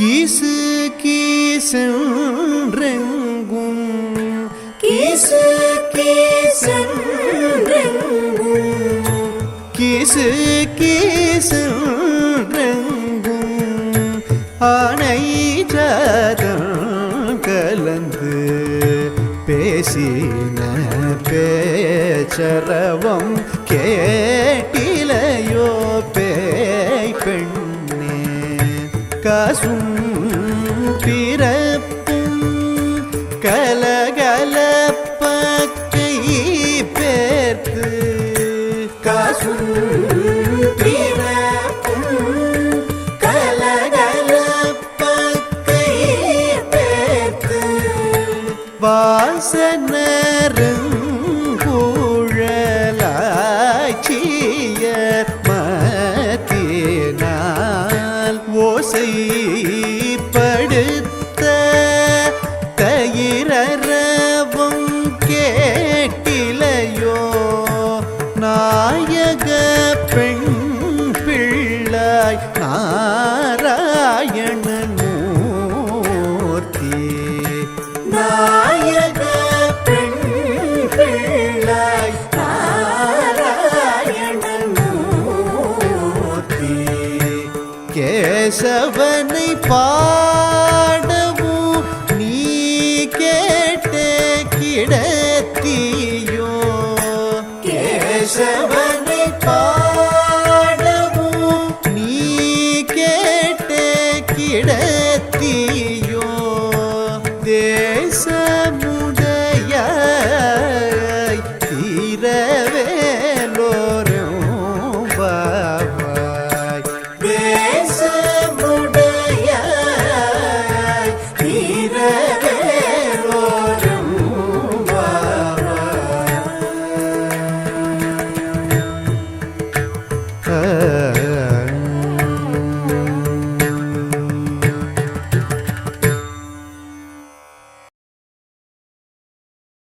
கீசு கீசென்றெங்கும். கீசு கீசென்றெங்கும். கீசு கீசென்றெங்கும். ஆனை ஜாதம் கலந்து பேசின பேச்சரவம் கேட்டிலையோ காசும் பிறப்பும் கலகலப்பக்கை பேர்த்து. காசும் பிறப்பும் கேசவனை பாடவும் நீ கேட்டே கிடத்தியோ. கேசவனை பாடவும் நீ கேட்டே கிடத்தியோ.